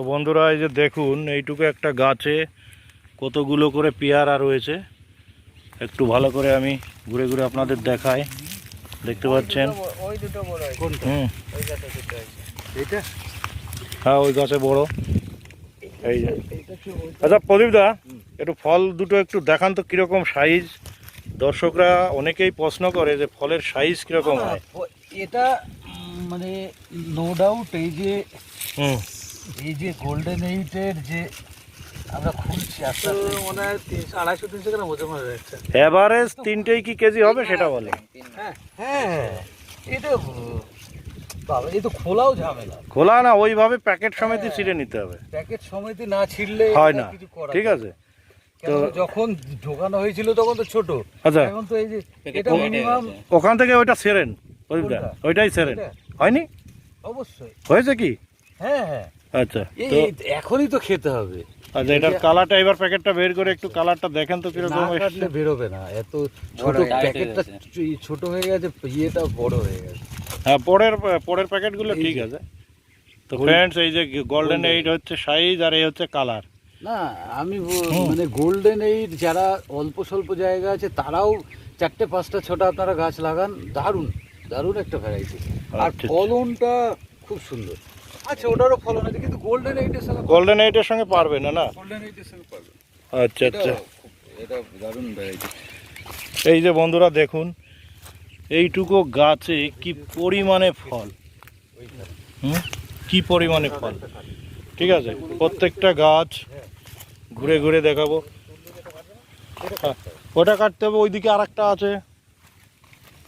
তো বন্ধুরা এই যে দেখুন এইটুকু একটা গাছে কতগুলো করে পেয়ারা রয়েছে। একটু ভালো করে আমি ঘুরে ঘুরে আপনাদের দেখাই। দেখতে পাচ্ছেন? হুম। হ্যাঁ ওই গাছে বড়। এই যে। আচ্ছা প্রদীপদা একটু ফল দুটো একটু দেখান তো কীরকম সাইজ। দর্শকরা অনেকেই প্রশ্ন করে যে ফলের সাইজ কীরকম হয়। এটা মানে নো ডাউট এই যে হুম। এই যে গোল্ডেন এইটের যে আমরা খুলছি আস্তে আস্তে। মনে হয় তিনশো আড়াইশো তিনশো গ্রাম ওজন হয়ে যাচ্ছে। এভারেজ তিনটেই কি কেজি হবে সেটা বলে। হ্যাঁ হ্যাঁ এটা উম, বাবা এই তো খোলাও ঝামেলা। খোলা না ওইভাবে প্যাকেট সমেত ছিঁড়ে নিতে হবে। প্যাকেট সমিতি না ছিঁড়লে হয় না কিছু ঠিক আছে। তো- যখন ঢোকানো হয়েছিল তখন তো ছোট। আচ্ছা। এখন তো এই যে এটা মিনিমাম ওখান থেকে ওইটা সেরেন ওইটাই সেরেন হয়নি? অবশ্যই। হয়েছে কি? হ্যাঁ হ্যাঁ। আচ্ছা এই এখনই তো খেতে হবে। আচ্ছা এটার কালারটা এবার প্যাকেটটা বের করে একটু কালারটা দেখেন তো কীরকম না কাটলে বেরোবে না এত ছোট প্যাকেটটা ছোট হয়ে গেছে ইয়েটা বড় হয়ে গেছে। হ্যাঁ পরের পরের প্যাকেটগুলো ঠিক আছে। তো ফ্রেন্ডস এই যে গোল্ডেন। এইট হচ্ছে সাইজ আর এই হচ্ছে কালার না আমি মানে গোল্ডেন এইট যারা অল্প স্বল্প জায়গা আছে তারাও চারটে পাঁচটা ছটা আপনারা গাছ লাগান। দারুণ দারুণ একটা ভ্যারাইটি আর আচ্ছা। ফলনটা খুব সুন্দর। আচ্ছা ওটারও ফলন আছে কিন্তু গোল্ডেন এইটের সঙ্গে গোল্ডেন এইটের সঙ্গে পারবে না না? গোল্ডেন এইটের সঙ্গে পারবে। আচ্ছা আচ্ছা। এটা দারুণ ভ্যারাইটি এই যে বন্ধুরা দেখুন এইটুকু গাছে কি পরিমাণে ফল? হুম? কি পরিমাণে ফল? ঠিক আছে প্রত্যেকটা গাছ ঘুরে ঘুরে দেখাবো। হ্যাঁ, ওটা কাটতে হবে ওইদিকে আর একটা আছে।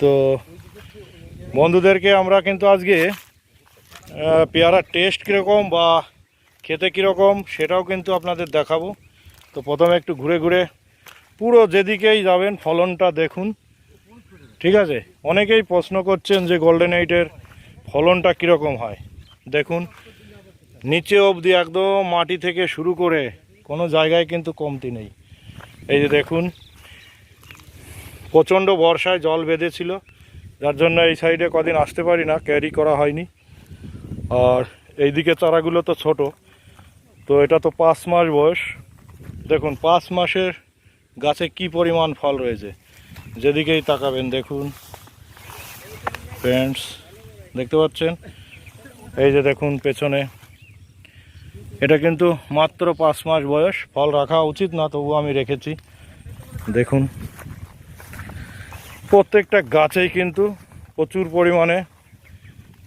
তো বন্ধুদেরকে আমরা কিন্তু আজকে পেয়ারার টেস্ট কীরকম বা খেতে কীরকম সেটাও কিন্তু আপনাদের দেখাবো। তো প্রথমে একটু ঘুরে ঘুরে পুরো যেদিকেই যাবেন ফলনটা দেখুন। ঠিক আছে? অনেকেই প্রশ্ন করছেন যে গোল্ডেন এইটের ফলনটা কীরকম হয়। দেখুন, নিচে অবধি একদম মাটি থেকে শুরু করে কোনো জায়গায় কিন্তু কমতি নেই। এই যে দেখুন, প্রচণ্ড বর্ষায় জল বেঁধেছিল, যার জন্য এই সাইডে কদিন আসতে পারি না ক্যারি করা হয়নি। আর এইদিকে চারাগুলো তো ছোট। তো এটা তো পাঁচ মাস বয়স। দেখুন, পাঁচ মাসের গাছে কি পরিমাণ ফল রয়েছে। যেদিকেই তাকাবেন, দেখুন। ফ্রেন্ডস দেখতে পাচ্ছেন? এই যে দেখুন, পেছনে। এটা কিন্তু মাত্র পাঁচ মাস বয়স। ফল রাখা উচিত না, তবু আমি রেখেছি। দেখুন। প্রত্যেকটা গাছেই কিন্তু প্রচুর পরিমাণে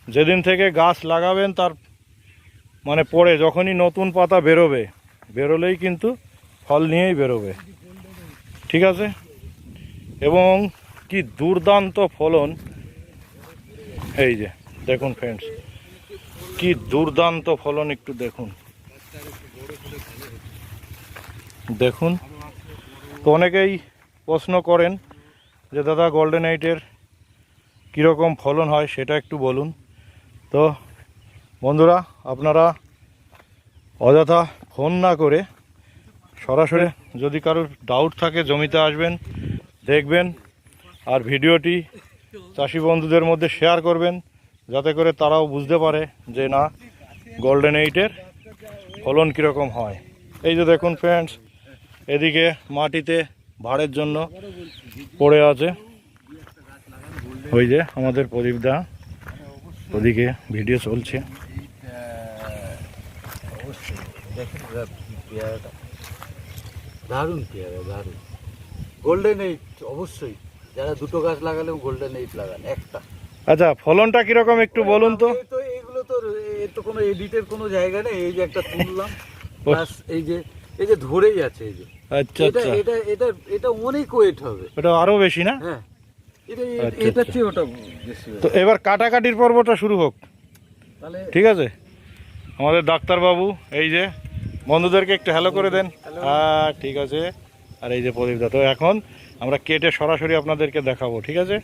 যেদিন থেকে গাছ লাগাবেন তার মানে পরে যখনই নতুন পাতা বেরোবে, বেরোলেই কিন্তু ফল নিয়েই বেরোবে। ঠিক আছে? এবং কি দুর্দান্ত ফলন। এই যে, দেখুন ফ্রেন্ডস কি দুর্দান্ত ফলন একটু দেখুন। দেখুন, তো অনেকেই প্রশ্ন করেন যে, দাদা গোল্ডেন এইটের কীরকম ফলন হয়? সেটা একটু বলুন। তো বন্ধুরা, আপনারা অযথা ফোন না করে সরাসরি যদি কারোর ডাউট থাকে, জমিতে আসবেন, দেখবেন আর ভিডিওটি চাষি বন্ধুদের মধ্যে শেয়ার করবেন, যাতে করে তারাও বুঝতে পারে যে না গোল্ডেন এইটের ফলন কীরকম হয়। এই যে দেখুন ফ্রেন্ডস এদিকে মাটিতে ভাড়ের জন্য পড়ে আছে। ওই যে আমাদের প্রদীপদা ওদিকে ভিডিও চলছে। দারুণ পেয়ারা দারুণ। গোল্ডেন এইট অবশ্যই। যারা দুটো গাছ লাগালেও গোল্ডেন এইট লাগান একটা। আচ্ছা ফলনটা কীরকম একটু বলুন তো? এই তো এগুলো তো এর তো কোনো এডিটের কোনো জায়গা নেই। এই যে একটা তুললাম প্লাস এই যে এই যে ধরেই আছে এই যে। আচ্ছা আচ্ছা। এটা এটা এটা অনেক ওয়েট হবে। এটা আরও বেশি না? হ্যাঁ। তো এবার কাটাকাটির পর্বটা শুরু হোক। ঠিক আছে? আমাদের ডাক্তারবাবু এই যে বন্ধুদেরকে একটু হ্যালো করে দেন। হ্যাঁ ঠিক আছে। আর এই যে প্রদীপদা তো এখন আমরা কেটে সরাসরি আপনাদেরকে দেখাবো ঠিক আছে?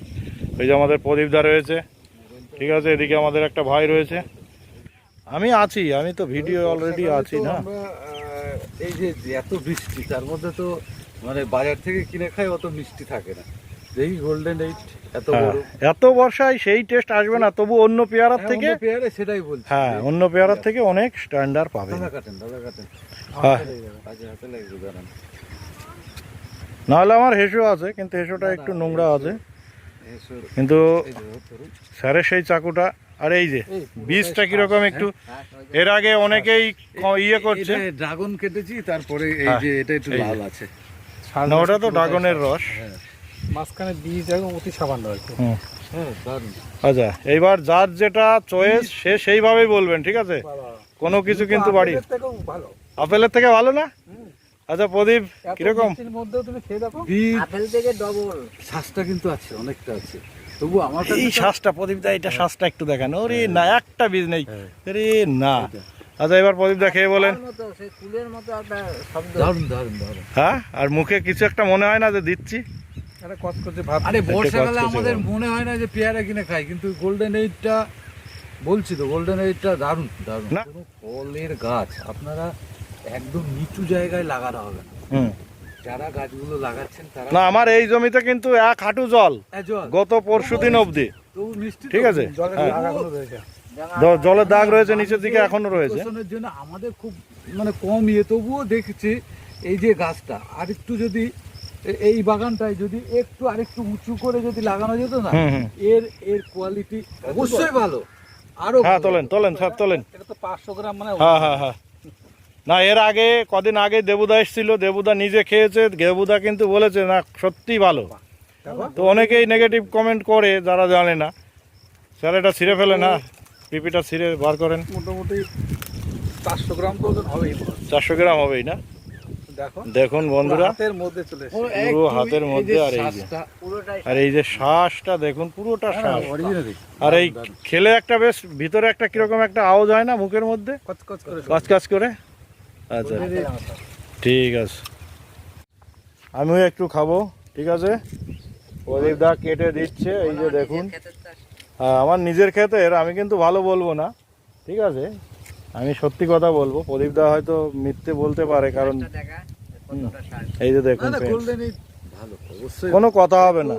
এই যে আমাদের প্রদীপদা রয়েছে ঠিক আছে? এদিকে আমাদের একটা ভাই রয়েছে। আমি আছি আমি তো ভিডিও অলরেডি আছি না? এই যে এত বৃষ্টি তার মধ্যে তো মানে বাজার থেকে কিনে খাই অত মিষ্টি থাকে না। দেখি গোল্ডেন এইট এত হ্যাঁ, বড়। এত বর্ষায় সেই টেস্ট আসবে না তবু অন্য পেয়ারার হ্যাঁ, থেকে পেয়ারে সেটাই বলছি। হ্যাঁ অন্য পেয়ারার থেকে অনেক স্ট্যান্ডার্ড পাবে দাদা কাটেন দাদা কাটেন। হ্যাঁ। নাহলে আমার হেসো আছে কিন্তু হেসোটা একটু নোংরা আছে। কিন্তু। স্যারের সেই চাকুটা আর এই যে বীজটা কীরকম একটু এর আগে অনেকেই ইয়ে করছে। ড্রাগন কেটেছি তারপরে এই যে এটা একটু লাল আছে। ওটা তো ড্রাগনের রস। হ্যাঁ মাঝখানে বীজ একদম অতি সামান্য আর কি হুম। হ্যাঁ আচ্ছা এইবার যার যেটা চয়েস সে সেইভাবেই বলবেন ঠিক আছে? কোনো কিছু কিন্তু বাড়ি। আপেলের থেকেও ভালো। আপেলের থেকে ভালো না? আচ্ছা প্রদীপ কীরকম? মিষ্টির মধ্যেও তুমি খেয়ে দেখো। বীজ আপেল থেকে ডবল শ্বাসটা কিন্তু আছে অনেকটা আছে। তবু আমার এই শ্বাসটা প্রদীপ দা এটা শ্বাসটা একটু দেখান। ওরে না একটা বীজ নেই। হ্যাঁ। আরে না। আচ্ছা এবার প্রদীপ দা খেয়ে বলেন। হ্যাঁ আর মুখে কিছু একটা মনে হয় না যে দিচ্ছি? একটা কচকচে ভাব আরে বর্ষাকালে আমাদের মনে হয় না যে পেয়ারা কিনে খাই কিন্তু গোল্ডেন এইটটা বলছি তো গোল্ডেন এইটটা না। কোনো ফলের গাছ আপনারা একদম নিচু জায়গায় লাগানো হবে না। হুম। যারা গাছগুলো লাগাচ্ছেন তারা না আমার এই জমিতে কিন্তু এক হাঁটু জল গত পরশু দিন অবধি। ঠিক আছে? জলের হ্যাঁ। দাগ রয়েছে। জ- জলের দাগ রয়েছে নিচের দিকে এখনও রয়েছে। জন্য আমাদের খুব মানে কম ইয়ে তবুও দেখছি এই যে গাছটা। আর একটু যদি এই বাগানটায় যদি একটু আরেকটু উঁচু করে যদি লাগানো যেত না এর এর কোয়ালিটি অবশ্যই ভালো। আরও হ্যাঁ তোলেন তোলেন স্যার তোলেন। এটা তো পাঁচশো গ্রাম মানে হ্যাঁ হ্যাঁ হ্যাঁ। না এর আগে কদিন আগে দেবুদা এসেছিল দেবুদা নিজে খেয়েছে দেবুদা কিন্তু বলেছে না সত্যি ভালো। তো অনেকেই নেগেটিভ কমেন্ট করে যারা জানে না। স্যার এটা ছিঁড়ে ফেলে না? পিপিটা ছিঁড়ে বার করেন। মোটামুটি চারশো গ্রাম তো হবেই চারশো গ্রাম হবেই না? দেখুন বন্ধুরা পুরো হাতের মধ্যে আর এই যে। আর এই যে শ্বাসটা দেখুন পুরোটা শ্বাস। আর এই খেলে একটা বেশ ভিতরে একটা কীরকম একটা আওয়াজ হয় না মুখের মধ্যে? কচকচ করে কাজ কাজ করে? আচ্ছা ঠিক আছে। আমিও একটু খাব ঠিক আছে? প্রদীপ দা কেটে দিচ্ছে এই যে দেখুন। হ্যাঁ আমার নিজের ক্ষেতের আমি কিন্তু ভালো বলব না ঠিক আছে? আমি সত্যি কথা বলব প্রদীপ দা হয়তো মিথ্যে বলতে পারে কারণ এই যে দেখুন কোনো কথা হবে না।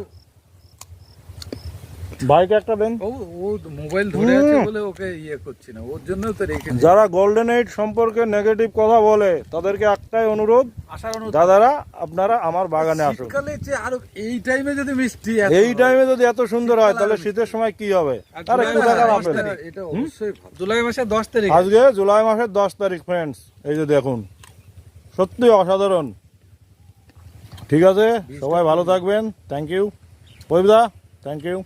বাইক একটা দেন। ও ও মোবাইল ধরে আছে বলে ওকে ইয়ে করছি না ওর জন্য তো রেখেছি। যারা গোল্ডেন এইট সম্পর্কে নেগেটিভ কথা বলে তাদেরকে একটাই অনুরোধ আসার অনুরোধ। দাদারা আপনারা আমার বাগানে আসুন। শীতকালে যে আরও এই টাইমে যদি মিষ্টি এই টাইমে যদি এত সুন্দর হয় তাহলে শীতের সময় কি হবে? আর একটু জুলাই আপেল এটা অবশ্যই জুলাই মাসের দশ তারিখ। আজকে জুলাই মাসের দশ তারিখ ফ্রেন্ডস এই যে দেখুন সত্যি অসাধারণ। ঠিক আছে? সবাই ভালো থাকবেন। থ্যাংক ইউ দা থ্যাংক ইউ